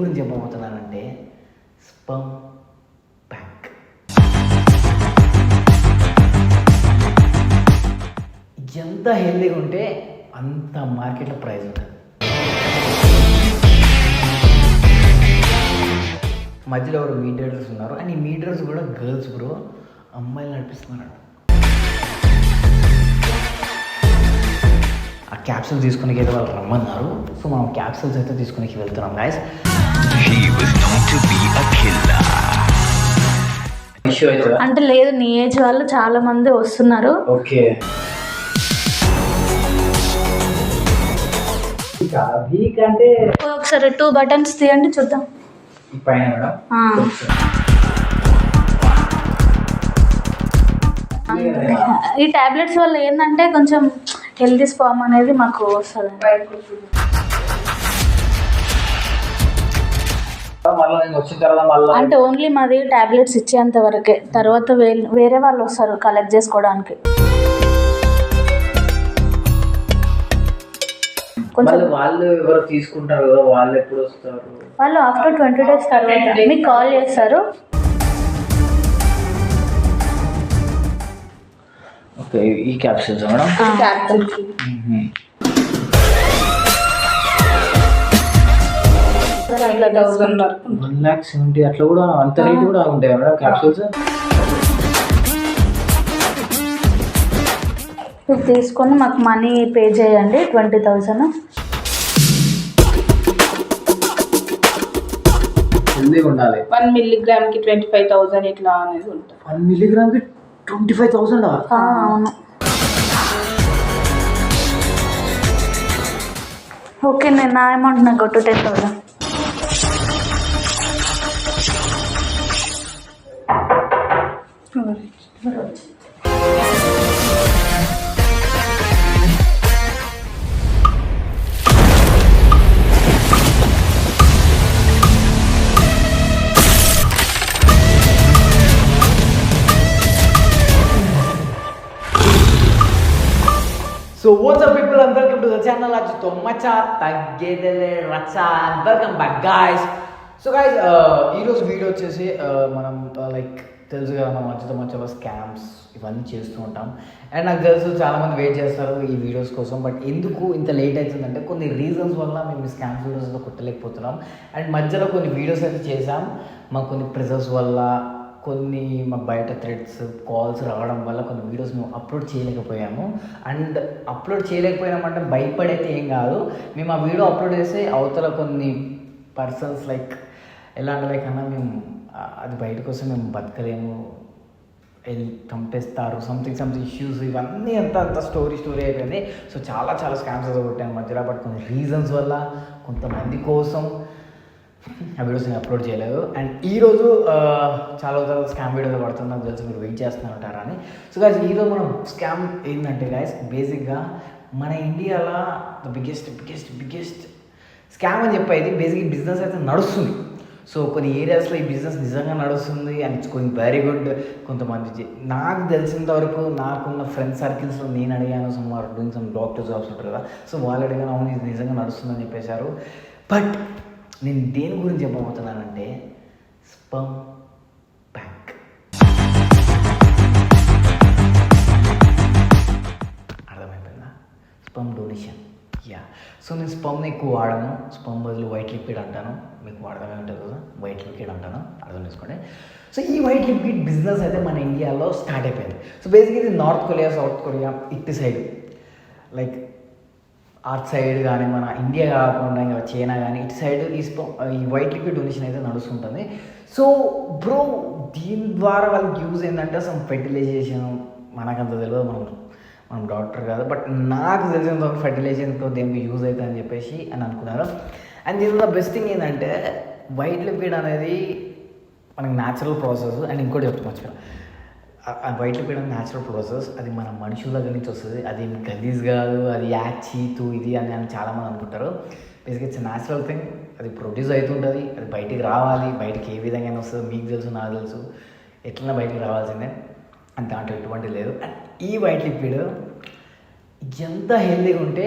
గురించి చెప్పబోతున్నానంటే sperm bank. ఎంత హెల్దీగా ఉంటే అంత మార్కెట్లో ప్రైస్ ఉంటుంది. మధ్యలో ఎవరు మీడియేటర్స్ ఉన్నారు. అండ్ ఈ మీడియేటర్స్ కూడా గర్ల్స్ బ్రో అమ్మాయిలు నడిపిస్తున్నారంట. ఆ క్యాప్సూల్ తీసుకునేకి అయితే వాళ్ళు రమ్మన్నారు. సో మనం క్యాప్సూల్స్ అయితే తీసుకునేకి వెళ్తున్నాం guys He was known to be a killer. Issue అవుతుందా అంటే లేదు నీ ఏజ్ వాళ్ళు చాలా మంది వస్తున్నారు ఓకే వీక్ అంటే ఒకసారి టూ బటన్స్ తీయండి చూద్దాం. ఈ పైన మేడం. ఆ. ఈ టాబ్లెట్స్ వల్ల ఏంటంటే కొంచెం హెల్దీ స్పామ్ అనేది మాకు వస్తుంది అంటే ఓన్లీ మాది టాబ్లెట్స్ ఇచ్చేంత వరకే. తర్వాత వే- వేరే వాళ్ళు వస్తారు కలెక్ట్ చేసుకోవడానికి. కొంచెం వాళ్ళు ఎవరు తీసుకుంటారు కదా వాళ్ళు ఎప్పుడు వస్తారు? వాళ్ళు ఆఫ్టర్ ట్వంటీ డేస్ తర్వాత మీకు కాల్ చేస్తారు. ఓకే ఈ క్యాప్సూల్స్ మేడం? మ్మ్. వన్ ల్యాక్ సెవెంటీ అట్లా కూడా అంత రేట్ కూడా ఉంటాయి మేడం క్యాప్సూల్స్ ఇది తీసుకొని మాకు మనీ పే చేయండి ట్వంటీ హెల్దీగా ఉండాలి. వన్ మిల్లీగ్రామ్కి ట్వంటీ ఫైవ్ థౌసండ్ ఇట్లా అనేది ఉంటుంది. వన్ మిల్లీగ్రామ్కి ట్వంటీ ఫైవ్ థౌసండ్ అవును. ఓకే నేను నా అమౌంట్ నాకు కొట్టు ten thousand so what's up people and welcome to the channel అచ్చుతో మచ్చా తగ్గేదలే రచ్చా welcome back guys so guys ఈరోజు వీడియో వచ్చేసి uh, మనం లైక్ తెలుసు కదా మనం మధ్యలో మధ్యలో స్కామ్స్ ఇవన్నీ చేస్తూ ఉంటాం. అండ్ నాకు తెలుసు చాలామంది వెయిట్ చేస్తారు ఈ వీడియోస్ కోసం బట్ ఎందుకు ఇంత లేట్ అవుతుందంటే కొన్ని రీజన్స్ వల్ల మేము స్కామ్స్ వీడియోస్లో కొట్టలేకపోతున్నాం. అండ్ మధ్యలో కొన్ని వీడియోస్ అయితే చేసాం మాకు కొన్ని ప్రెజర్స్ వల్ల కొన్ని మా బయట థ్రెడ్స్ కాల్స్ రావడం వల్ల కొన్ని వీడియోస్ మేము అప్లోడ్ చేయలేకపోయాము. అండ్ అప్లోడ్ చేయలేకపోయామంటే భయపడైతే ఏం కాదు. మేము ఆ వీడియో అప్లోడ్ చేస్తే అవతల కొన్ని పర్సన్స్ లైక్ ఎలా అంటే లైక్ అన్నా మేము అది బయట కోసం మేము బతకలేము. వెళ్ళి చంపేస్తారు సంథింగ్ సంథింగ్ ఇష్యూస్ ఇవన్నీ అంత అంత స్టోరీ స్టోరీ అయిపోయింది. సో చాలా చాలా స్కామ్స్ అయితే కొట్టాను మధ్యలో బట్ కొన్ని రీజన్స్ వల్ల కొంతమంది కోసం ఆ వీడియోస్ నేను అప్లోడ్ చేయలేదు. అండ్ ఈరోజు చాలా స్కామ్ వీడియోలో పడుతుంది నాకు తెలిసి మీరు వెయిట్ చేస్తున్నారంటారా అని. సో గాయస్ ఈరోజు మనం స్కామ్ ఏంటంటే గాయస్ బేసిక్గా మన ఇండియాలో the biggest biggest biggest scam అని చెప్పేది బేసిక్ బిజినెస్ అయితే నడుస్తుంది. సో కొన్ని ఏరియాస్లో ఈ బిజినెస్ నిజంగా నడుస్తుంది అండ్ ఇట్స్ కొన్ని వెరీ గుడ్. కొంతమంది నాకు తెలిసినంత వరకు నాకున్న ఫ్రెండ్ సర్కిల్స్లో నేను అడిగాను some are doing some doctor jobs ఉంటారు కదా. సో వాళ్ళు అడిగాను అవును ఇది నిజంగా నడుస్తుందని చెప్పేశారు. బట్ నేను దేని గురించి చెప్పబోతున్నానంటే sperm bank. అర్థమైపోయిందా? Sperm donation. Yeah. So నేను స్పమ్ని ఎక్కువ వాడను. స్పమ్ బదులు వైట్ లిక్విడ్ అంటాను. మీకు వాడడమే ఉంటుంది. కదా వైట్ లిక్విడ్ అంటాను. అర్థం చేసుకోండి. సో ఈ వైట్ లిక్విడ్ బిజినెస్ అయితే మన ఇండియాలో స్టార్ట్ అయిపోయింది. సో బేసిక్ ఇది నార్త్ కొరియా సౌత్ కొరియా ఇటు సైడ్ లైక్ అటు సైడ్ కానీ మన ఇండియా కాకుండా ఇంకా చైనా కానీ ఇటు సైడ్ ఈ ఈ వైట్ లిక్విడ్ డొనేషన్ అయితే నడుస్తుంటుంది. సో బ్రో దీని ద్వారా వాళ్ళకి యూజ్ ఏంటంటే సమ్ ఫెర్టిలైజేషన్ మనకంత తెలియదు. మనం మనం డాక్టర్ కాదు. బట్ నాకు తెలిసినంత ఫెర్టిలైజేషన్తో దేనికి యూజ్ అవుతుంది అని చెప్పేసి అని అనుకున్నారు. అండ్ దీనిలో బెస్ట్ థింగ్ ఏంటంటే వైట్ లిపిడ్ అనేది మనకి న్యాచురల్ ప్రాసెస్ అండ్ ఇంకోటి చెప్తా ఆ వైట్ లిపిడ్ అనేది న్యాచురల్ ప్రాసెస్ అది మన మనుషుల దగ్గర నుంచి వస్తుంది. అది గలీజ్ కాదు. అది యాచి తూ ఇది అని అని చాలామంది అనుకుంటారు. బేసిక్ ఇట్స్ న్యాచురల్ థింగ్ అది ప్రొడ్యూస్ అవుతుంటుంది. అది బయటికి రావాలి. బయటికి ఏ విధంగా వస్తుందో. మీకు తెలుసు నాకు తెలుసు. ఎట్లన్నా బయటికి రావాల్సిందే. అండ్ దాంట్లో ఎటువంటి లేదు. అండ్ ఈ వైట్ లిక్విడ్ ఎంత హెల్దీగా ఉంటే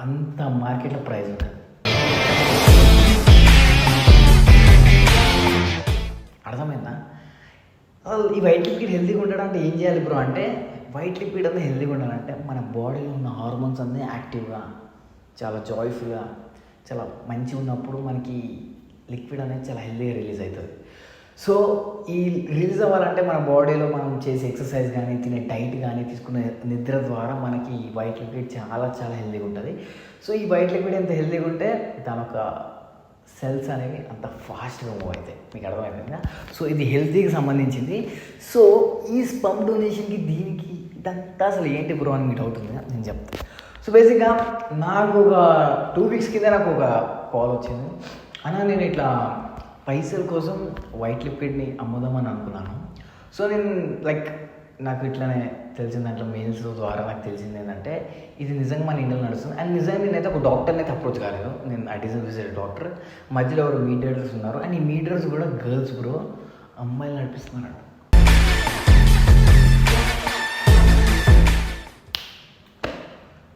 అంత మార్కెట్లో ప్రైస్ ఉంటుంది. అర్థమైందా? ఈ వైట్ లిక్విడ్ హెల్తీగా ఉండడానికి ఏం చేయాలి బ్రో అంటే వైట్ లిక్విడ్ అంతా హెల్తీగా ఉండాలంటే మన బాడీలో ఉన్న హార్మోన్స్ అన్నీ యాక్టివ్గా చాలా జాయ్ఫుల్గా చాలా మంచిగా ఉన్నప్పుడు మనకి లిక్విడ్ అనేది చాలా హెల్తీగా రిలీజ్ అవుతుంది. సో ఈ రిలీజ్ అవ్వాలంటే మన బాడీలో మనం చేసే ఎక్సర్సైజ్ కానీ తినే డైట్ కానీ తీసుకునే నిద్ర ద్వారా మనకి ఈ వైట్ లిక్విడ్ చాలా చాలా హెల్తీగా ఉంటుంది. సో ఈ వైట్ లిక్విడ్ ఎంత హెల్తీగా ఉంటే దాని ఒక సెల్స్ అనేవి అంత ఫాస్ట్గా మూవ్ అవుతాయి. మీకు అర్థమైపోయిందా సో ఇది హెల్తీకి సంబంధించింది. సో ఈ స్పమ్ డొనేషన్కి దీనికి ఇదంతా అసలు ఏంటి బ్రో అని మీ డౌట్ ఉంది నేను చెప్తాను సో బేసిక్గా నాకు ఒక టూ వీక్స్ కింద నాకు ఒక కాల్ వచ్చింది. అన్నా నేను ఇట్లా పైసల కోసం వైట్ లిక్విడ్ని అమ్ముదామని అనుకున్నాను. సో నేను లైక్ నాకు ఇట్లానే తెలిసిన దాంట్లో మెయిల్స్ ద్వారా నాకు తెలిసింది ఏంటంటే ఇది నిజంగా మన ఇండియాలో నడుస్తుంది. అండ్ నిజంగా నేనైతే ఒక డాక్టర్ని అయితే అప్రోచ్ కాలేదు. నేను ఐ విజిట్ డాక్టర్ మధ్యలో ఎవరు మీడియేటర్స్ ఉన్నారు అండ్ ఈ మీడియేటర్స్ కూడా గర్ల్స్ బ్రో అమ్మాయిలు నడిపిస్తున్నారు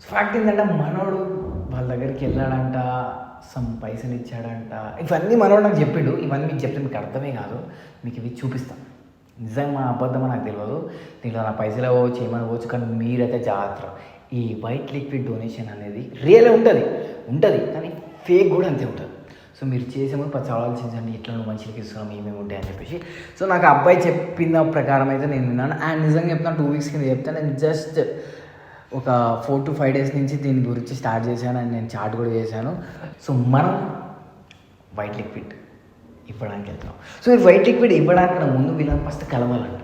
ఫ్యాక్ట్ ఏంటంటే మనోడు వాళ్ళ దగ్గరికి వెళ్ళాడంట సమ్ పైసలు ఇచ్చాడంట. ఇవన్నీ మనోడు నాకు చెప్పిండు. ఇవన్నీ మీకు చెప్తే మీకు అర్థమే కాదు. మీకు ఇవి చూపిస్తాను. నిజంగా అబద్ధమో నాకు తెలియదు దీంట్లో నా పైసలు అవ్వచ్చు ఏమైనా అవ్వచ్చు కానీ మీరైతే జాగ్రత్త. ఈ వైట్ లిక్విడ్ డొనేషన్ అనేది రియల్ ఉంటుంది. ఉంటుంది కానీ ఫేక్ కూడా అంతే ఉంటుంది. సో మీరు చేసే ముందు పచ్చి ఆలోచించండి ఇట్లా నువ్వు మంచిగా ఇస్తున్నాం ఏమేమి ఉంటాయి అని చెప్పేసి. సో నాకు ఆ అబ్బాయి చెప్పిన ప్రకారం అయితే నేను విన్నాను. అండ్ నిజంగా చెప్తాను టూ వీక్స్ కింద చెప్తాను నేను జస్ట్ ఒక ఫోర్ టు ఫైవ్ డేస్ నుంచి దీని గురించి స్టార్ట్ చేశాను. అండ్ నేను చాట్ కూడా చేశాను. సో మనం వైట్ లిక్విడ్. ఇవ్వడానికి వెళ్తున్నాం. సో ఈ వైట్ లిక్విడ్ ఇవ్వడానికి ముందు వీళ్ళని ఫస్ట్ కలవాలంట.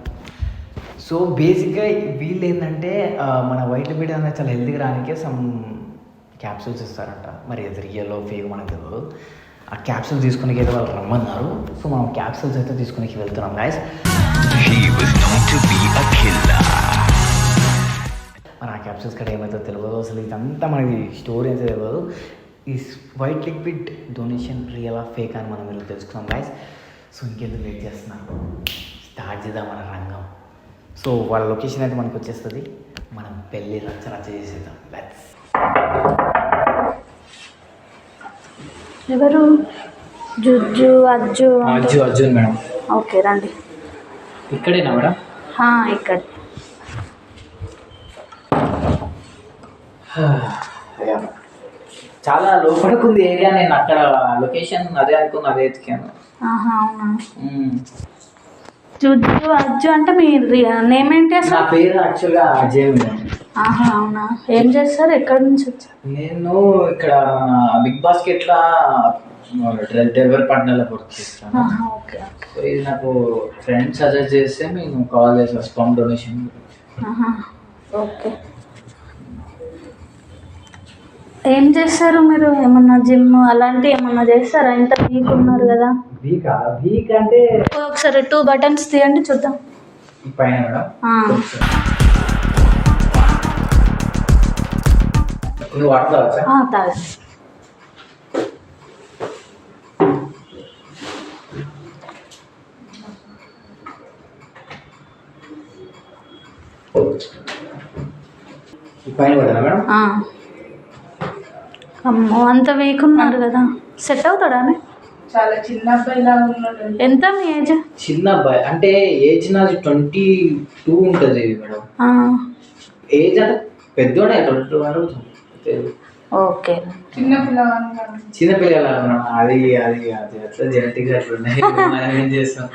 సో బేసిక్గా వీళ్ళు ఏంటంటే మన వైట్ లిక్విడ్ అనేది చాలా హెల్తీగా రానికే సమ్ క్యాప్సూల్స్ ఇస్తారంట. మరి అది రియల్లో ఫేక్ మనకు తెలియదు ఆ క్యాప్సూల్స్ తీసుకునేకి అయితే వాళ్ళు రమ్మన్నారు. సో మనం క్యాప్సూల్స్ అయితే తీసుకునేకి వెళ్తున్నాం గాయస్. మరి ఆ క్యాప్సూల్స్ కూడా ఏమైతే తెలియదు అసలు ఇదంతా మనకి స్టోరీ అయితే తెలియదు ఈ white liquid donation real fake అని మనం మీరు తెలుసుకున్నాం గాయస్ సో ఇంకెందుకు వెయిట్ చేస్తున్నాను స్టార్ట్ చేద్దాం మన రంగం. సో వాళ్ళ లొకేషన్ అయితే మనకు వచ్చేస్తుంది. మనం పెళ్ళి రచ్చ రచ్చ చేసేద్దాం. లెట్స్ ఎవరు? జుజ్జు అజ్జు అంటే- అర్జున్ మేడం. ఓకే రండి. ఇక్కడేనా మేడం? హా, ఇక్కడ. చాలా లోపలికుంది ఏరియా నేను అక్కడ లొకేషన్ అదే అనుకున్నా అదే ఎతికాను ఆహా అవునా? జుజ్జు అజ్జు అంటే మీ నేమ్ ఏంటి నా అసలు పేరు యాక్చువల్గా అజయ్ మేడం. ఆహా అవునా? ఏం చేస్తారు? ఎక్కడి నుంచి వచ్చారు? నేను ఇక్కడ బిగ్ బాస్కెట్ లా డెలివరీ పార్ట్నర్లో వర్క్ చేస్తాను. ఆహా ఓకే ఓకే. సో ఇది నాకు ఫ్రెండ్ సజెస్ట్ చేస్తే నేను కాల్ చేసాను స్పామ్ డొనేషన్ ఆహా ఓకే. ఏం చేస్తారు మీరు? ఏమన్నా జిమ్ అలాంటివి ఏమన్నా చేస్తారా? ఇంత వీక్ ఉన్నారు కదా. వీక్ అంటే ఒకసారి టూ బటన్స్ తీయండి చూద్దాం. ఈ పైన మేడం ఆ. నువ్వు వాడతావా ఆ, తాగండి ఈ పైన పడదా మేడం ఆ. అమ్మో అంత వీక్ ఉన్నారు కదా. సెట్ అవుతాడా అని? చాలా చిన్న అబ్బాయిలా ఉన్నాడు. ఎంత మీ ఏజ్? చిన్న అబ్బాయి. అంటే ఏజ్ నాది ట్వంటీ టూ ఉంటుంది మేడం. ఆ, ఏజ్ అంటే పెద్దోడే ట్వంటీ టూ అడుగుతుంది ఓకే. చిన్న పిల్లవాడిని చిన్న పిల్లలు. అది అది అది అట్లా జెనెటిక్గా అట్లా ఉన్నాయి. మనం ఏం చేస్తాం?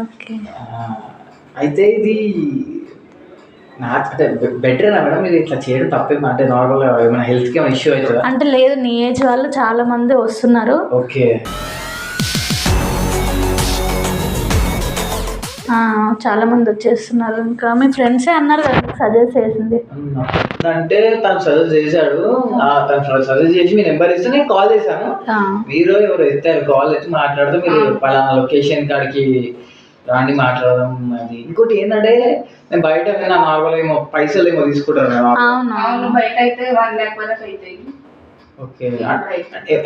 ఓకే. అయితే ఇది అంటే బెటరేనా మేడం ఇది ఇట్లా చేయడం తప్పేమో. అంటే నార్మల్గా ఏమైనా హెల్త్కి ఏమైనా ఇష్యూ అవుతుందా? అంటే లేదు నీ ఏజ్ వాళ్ళు చాలా మంది వస్తున్నారు. ఓకే. చాలా మంది వచ్చేస్తున్నారు. ఇంకా మీ ఫ్రెండ్సే అన్నారు కదా సజెస్ట్ చేసింది. అంటే తను సజెస్ట్ చేశాడు. తను సజెస్ట్ చేసి మీ నెంబర్ ఇస్తే నేను కాల్ చేశాను. మీరు ఎవరు ఎత్తారు? కాల్ చేసి మాట్లాడితే మీరు పలానా లొకేషన్ కాడికి రాండి మాట్లాడదాం అది. ఇంకోటి ఏంటంటే నేను బయట విన్నా నార్మల్ ఏమో పైసలు ఏమో తీసుకుంటారు కదా. అవును. అవును బయట అయితే వన్ ల్యాక్ వరకు అవుతాయి ఓకే.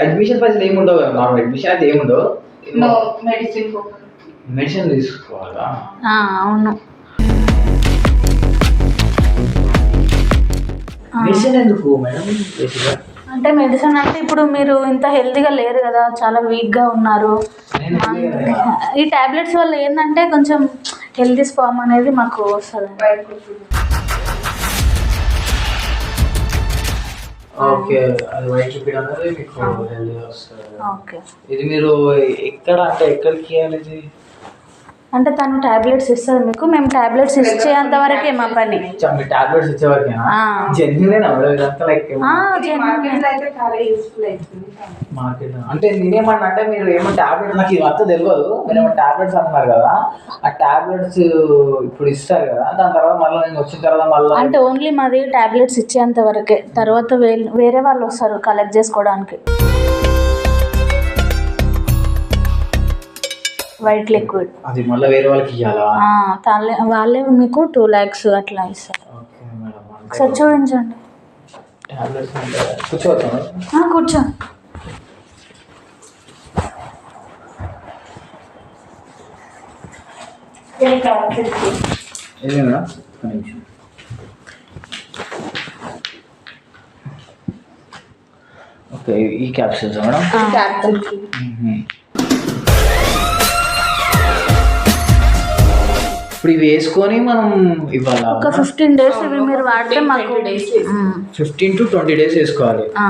అడ్మిషన్ పైసలు ఏమి ఉండవు కదా? నార్మల్ అడ్మిషన్ అయితే ఏమి ఉండవు నో మెడిసిన్ మెడిసిన్ తీసుకోవాలా? ఆ, అవును. మెడిసిన్ ఎందుకు మేడం బేసిక్గా అంటే మెడిసిన్ అంటే ఇప్పుడు మీరు ఇంత హెల్తీగా లేరు కదా చాలా వీక్గా ఉన్నారు. నేను ఈ టాబ్లెట్స్ వల్ల ఏంటంటే కొంచెం హెల్దీ స్పామ్ అనేది మాకు వస్తుంది. ఓకే అది వైట్ లిపిడ్ అనేది మీకు హెల్దీ వస్తుంది. ఓకే ఇది మీరు ఎక్కడ అంటే ఎక్కడికి ఇవ్వాలి ఇది? అంటే తను టాబ్లెట్స్ ఇస్తుంది మీకు. మేము టాబ్లెట్స్ ఇచ్చేంత వరకే మా పని. టాబ్లెట్స్ అంటే నేనేమన్నా అంటే మీరు ఏమో టాబ్లెట్ నాకు ఇవంతా తెలియదు మీరు ఏమో టాబ్లెట్స్ అంటున్నారు కదా. ఆ టాబ్లెట్స్ ఇప్పుడు ఇస్తారు కదా. దాని తర్వాత మళ్ళీ నేను వచ్చిన తర్వాత మళ్ళీ అంటే ఓన్లీ మాది టాబ్లెట్స్ ఇచ్చేంత వరకే. తర్వాత వే- వేరే వాళ్ళు వస్తారు కలెక్ట్ చేసుకోవడానికి. వైట్ లిక్విడ్ అది మళ్ళీ వేరే వాళ్ళకి ఇవ్వాలా తాళ్ళే వాళ్ళే మీకు టూ ల్యాక్స్ అట్లా ఇస్తారు. Okay madam. ఒకసారి చూపించండి. టాబ్లెట్స్ అంటే కూర్చోవచ్చా? మేడం? ఆ, కూర్చో. ఇది మేడం ఒక్క నిమిషం. ఓకే ఈ క్యాప్సూల్స్ మేడం? ఇప్పుడు ఇవి వేసుకొని మనం ఇవ్వాలా ఒక ఫిఫ్టీన్ డేస్ ఇవి మీరు వాడితే మాకు. ఫిఫ్టీన్ టు ట్వంటీ డేస్ వేసుకోవాలి. ఆ.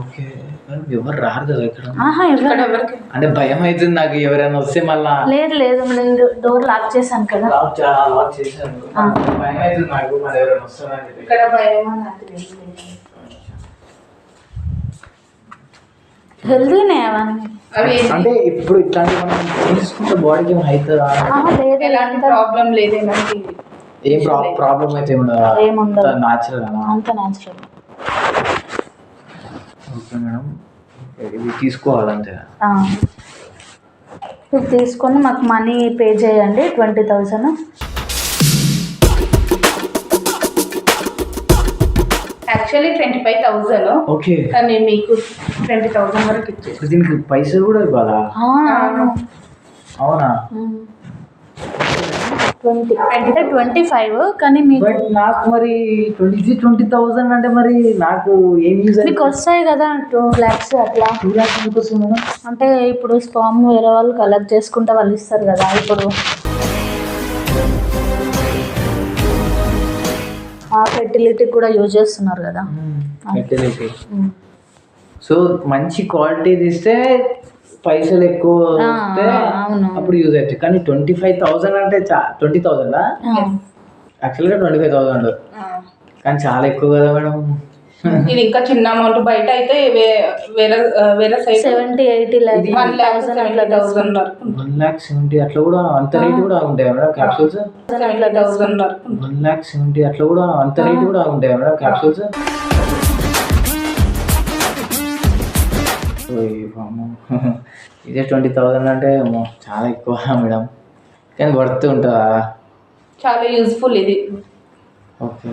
ఓకే. మరి ఎవరు రారు కదా ఇక్కడ? ఆహా ఇక్కడ ఎవరు ఎవరికి? అంటే భయం అవుతుంది నాకు ఎవరైనా వస్తే మళ్ళా. లేదు లేదు నేను డోర్ లాక్ చేశాను కదా. లాక్ చేశాను. భయం అవుతుంది నాకు మరి ఎవరైనా వస్తారని. ఇక్కడ భయం అని నాకు తెలియదు. హెల్దీనే అవన్నీ. అంటే ఇప్పుడు ఇట్లాంటి మనం తీసుకుంటే బాడీకి ఏమైనా అవుతుందా ఆహా, లేదు ఎలాంటి ప్రాబ్లం లేదు ఎలాంటి ఏం ప్రాబ్లం అయితే ఉండదా ఏముండదు. న్యాచురల్ కదా అంత న్యాచురల్ ఓకే మేడం. ఇది తీసుకోవాలంతే. ఇది తీసుకొని మాకు మనీ పే చేయండి twenty thousand. Actually twenty five thousand okay కానీ మీకు ట్వంటీ థౌసండ్ వరకు ఇచ్చేసి. దీనికి పైసలు కూడా ఇవ్వాలా? అవునా. ట్వంటీ అంటే ట్వంటీ ఫైవ్ కానీ మీకు బట్ నాకు మరి ట్వంటీ ట్వంటీ థౌసండ్ అంటే మరి నాకు ఏం యూజ్ మీకు వస్తాయి కదా టూ ల్యాక్స్ అట్లా. టూ ల్యాక్స్ అంటే ఇప్పుడు స్పామ్ వేరే వాళ్ళు కలెక్ట్ చేసుకుంటే వాళ్ళు ఇస్తారు కదా ఇప్పుడు ఫెర్టిలిటీ కూడా యూజ్ చేస్తున్నారు కదా. ఫెర్టిలిటీ. సో మంచి క్వాలిటీ ఇస్తే పైసలు ఎక్కువ వస్తే. అప్పుడు యూజ్ అవుతాయి. కానీ ట్వంటీ ఫైవ్ థౌసండ్ అంటే ట్వంటీ థౌసండ్. యాక్చువల్గా ట్వంటీ ఫైవ్ థౌసండ్. కానీ చాలా ఎక్కువ కదా మేడం. ఇది ఇంకా చిన్న అమౌంట్ బయట అయితే వే- వేరే వేరే side seventy eighty one lakh seventy thousand వరకు వన్ ల్యాక్ సెవెంటీ అట్లా కూడా అంత రేట్ కూడా ఉంటాయి మేడం క్యాప్సూల్స్ సెవెంటీ థౌసండ్ వరకు వన్ ల్యాక్ సెవెంటీ అట్లా కూడా అంత రేట్ కూడా ఉంటాయి మేడం క్యాప్సూల్స్ ఇదే ట్వంటీ థౌసండ్ అంటే ఏమో చాలా ఎక్కువ మేడం కానీ వర్త్ ఉంటుందా? చాలా యూస్ఫుల్ ఇది. ఓకే.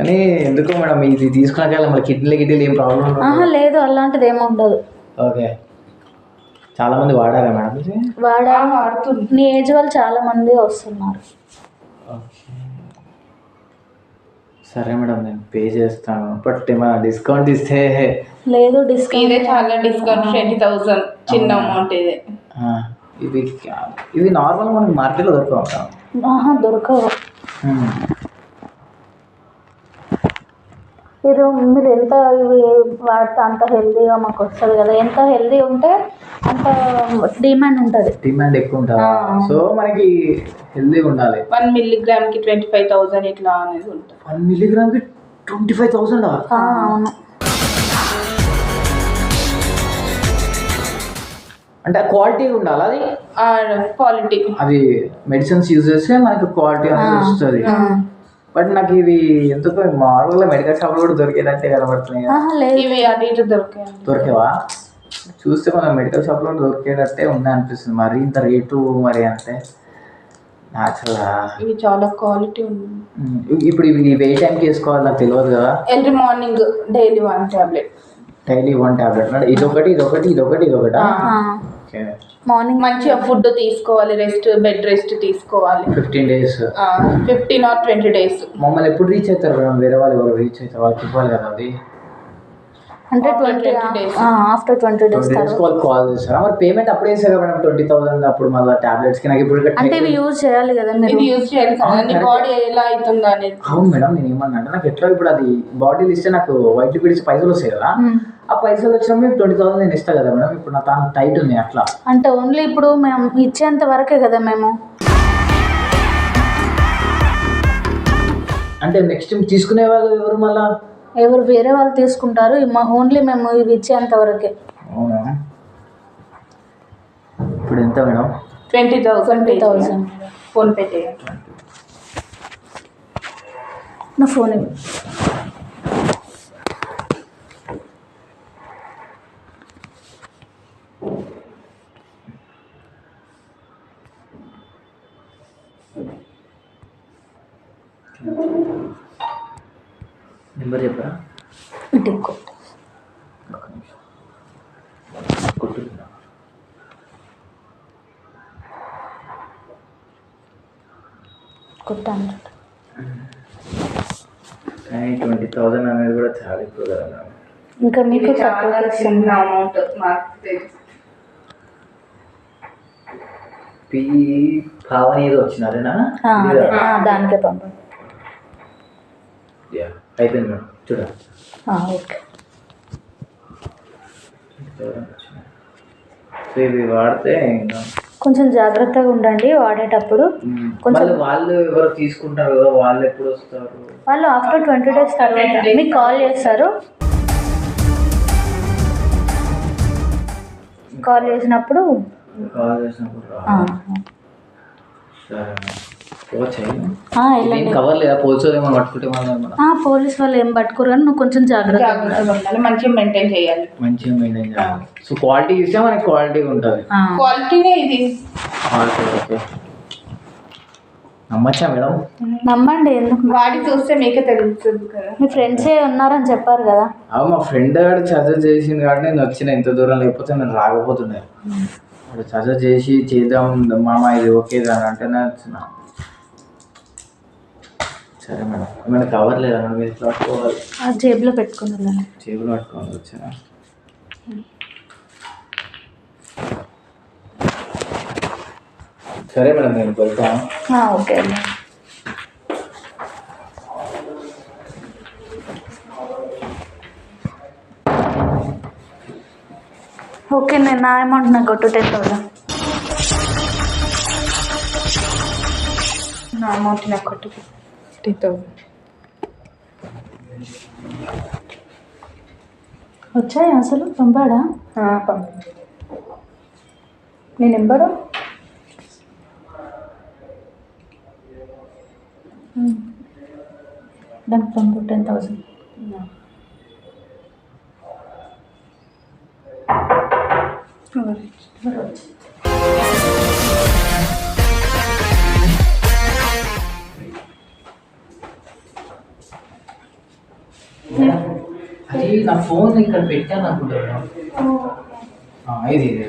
కానీ ఎందుకో మేడం ఇది తీసుకున్నాక మన కిడ్నీలు గిడ్నీలు ఏం ప్రాబ్లం ఆహా లేదు అలాంటిది ఏమి ఉండదు. ఓకే. చాలా మంది వాడారా మేడం ఇది? వాడా వాడుతుంది నీ ఏజ్ వాళ్ళు చాలా మంది వస్తున్నారు. ఓకే. సరే మేడం నేను పే చేస్తాను. బట్ ఏమైనా డిస్కౌంట్ ఇస్తే లేదు డిస్కౌంట్ ఇదే చాలా డిస్కౌంట్ ట్వంటీ థౌసండ్ చిన్న అమౌంట్ ఇది. ఆ, ఇది ఇది నార్మల్ మనకి మార్కెట్లో దొరకవు మేడం ఆహా దొరకవు. మ్మ్. మీరు మీరు ఎంత ఇవి వాడితే అంత హెల్తీగా మాకు వస్తుంది కదా. ఎంత హెల్తీ ఉంటే అంత డిమాండ్ ఉంటుంది. డిమాండ్ ఎక్కువ ఉంటుందా. సో మనకి హెల్దీ ఉండాలి. వన్ మిల్లీగ్రామ్కి ట్వంటీ ఫైవ్ థౌసండ్ ఇట్లా అనేది ఉంటుంది. వన్ మిల్లీగ్రామ్కి ట్వంటీ ఫైవ్ థౌసండ్? అవును. అంటే క్వాలిటీ ఉండాలి అది? క్వాలిటీ. అవి మెడిసిన్స్ యూజ్ చేస్తే మనకి క్వాలిటీ అనేది వస్తుంది. బట్ నాకు ఇవి ఎందుకో మామూలుగా మెడికల్ షాప్లో కూడా దొరికేటట్టే కనబడుతున్నాయి. ఇవి అటు ఇటు దొరికాయి. దొరికేవా? చూస్తే మనం మెడికల్ షాప్లో దొరికేటట్టే ఉంది అనిపిస్తుంది. మరి ఇంత రేటు మరి అంటే న్యాచురల్ ఇవి చాలా క్వాలిటీ ఉంది. ఇప్పుడు ఇవి ఏ టైంకి వేసుకోవాలి నాకు తెలియదు కదా. Every morning daily one tablet. Daily one tablet. ఇదొకటి ఇదొకటి ఇదొకటి ఇదొకటా? ఓకే మార్నింగ్ మంచిగా ఫుడ్ తీసుకోవాలి రెస్ట్ బెడ్ రెస్ట్ తీసుకోవాలి. Fifteen days fifteen or twenty days మమ్మల్ని ఎప్పుడు రీచ్ అవుతారు మేడం? వేరే వాళ్ళు ఎవరు రీచ్ అవుతారు? వాళ్ళకి ఇవ్వాలి కదా అది. అంటే After twenty 20 days. After twenty days call చేస్తారా మరి పేమెంట్ అప్పుడే కదా మేడం ట్వంటీ థౌసండ్ అప్పుడు మళ్ళీ టాబ్లెట్స్కి నాకు ఇప్పుడు అంటే ఇవి యూజ్ చేయాలి కదా మీరు. ఇది యూజ్ చేయాలి కదా. బాడీ ఎలా అవుతుందో అనేది. అవును మేడం నేను ఏమన్నా అంటే నాకు ఎట్లా ఇప్పుడు అది బాడీలు ఇస్తే నాకు వైట్ లిక్విడ్స్ పైసలు వస్తాయి కదా. మ్మ్. ఆ పైసలు వచ్చినప్పుడు ట్వంటీ థౌసండ్ నేను ఇస్తాను కదా మేడం ఇప్పుడు నా తాను టైట్ ఉంది అట్లా. అంటే ఓన్లీ ఇప్పుడు మేము ఇచ్చేంత వరకే కదా మేము. అంటే నెక్స్ట్ తీసుకునే వాళ్ళు ఎవరు మళ్ళా? ఎవరు వేరే వాళ్ళు తీసుకుంటారు. ఓన్లీ మేము ఇవి ఇచ్చేంత వరకే. అవునా? ఇప్పుడు ఎంత madam? Twenty thousand twenty thousand. PhonePe చేయండి నా ఫోన్ ఇవ్వు. నెంబర్ చెప్పరా ఇటు ఎక్కువ. ఒక్క నిమిషం కొట్టుకుందా కొట్టాను కానీ ట్వంటీ అనేది కూడా చాలా ఎక్కువ కదా ఇంకా మీకు తక్కువ చిన్న అమౌంట్ నాకు తెలుసు. పీ భావన ఏదో వచ్చినారేనా ఆ, అదే, ఆ, దానికే పంపండి. యా అయిపోయింది మేడం చూడ. ఆ, ఓకే. సో ఇవి వాడితే ఇంకా. కొంచెం జాగ్రత్తగా ఉండండి వాడేటప్పుడు. కొంచెం- మళ్ళీ వాళ్ళు ఎవరు తీసుకుంటారు కదా వాళ్ళు ఎప్పుడు వస్తారు? వాళ్ళు ఆఫ్టర్ ట్వంటీ డేస్ తర్వాత మీకు కాల్ చేస్తారు. కాల్ చేసినప్పుడు కాల్ చేసినప్పుడు రా. ఆ, సరే పోలీస్ వాళ్ళు ఏం పట్టుకోరు కానీ నువ్వు కొంచెం జాగ్రత్తగా ఉండాలి జాగ్రత్తగా ఉండాలి. మంచిగా మెయింటైన్ చేయాలి. మంచిగా మెయింటైన్ చేయాలి. సో క్వాలిటీ ఇస్తే మనకి క్వాలిటీగా ఉంటుంది. క్వాలిటీనే ఇది. Okay okay. నమ్మచ్చా మేడం? నమ్మండి ఎందుకు? వాడి చూస్తే మీకే తెలుస్తుంది కదా. మీ ఫ్రెండ్సే ఉన్నారని చెప్పారు కదా. అవి మా ఫ్రెండ్ గారు చదువు చేసింది కాబట్టి నేను వచ్చిన ఇంత దూరం లేకపోతే నేను రాకపోతుండే. వాడు చదువు చేసి చేద్దాం మామ ఇది ఓకే అని అంటేనే వచ్చిన. సరే మేడం. ఏమైనా కవర్ లేదా మేడం? మీరు ఇట్లా పట్టుకోవాలి. ఆ జేబులో పెట్టుకుని వెళ్ళండి. చేతులు పట్టుకోవాలి వచ్చిన? సరే మేడం నేను వెళ్తాను. ఓకే వెళ్ళండి ఓకే నేను నా అమౌంట్ నాకు కొట్టు టెన్ థౌసండ్. నా అమౌంట్ నాకు కొట్టు. ఫిఫ్టీ థౌసండ్ వచ్చాయి అసలు? పంపాడా? పంపించు నీ నెంబరు? దానికి పంపు టెన్ థౌసండ్. అది నా ఫోన్ ఇక్కడ పెట్టాను అనుకుంటాను ఇది ఇది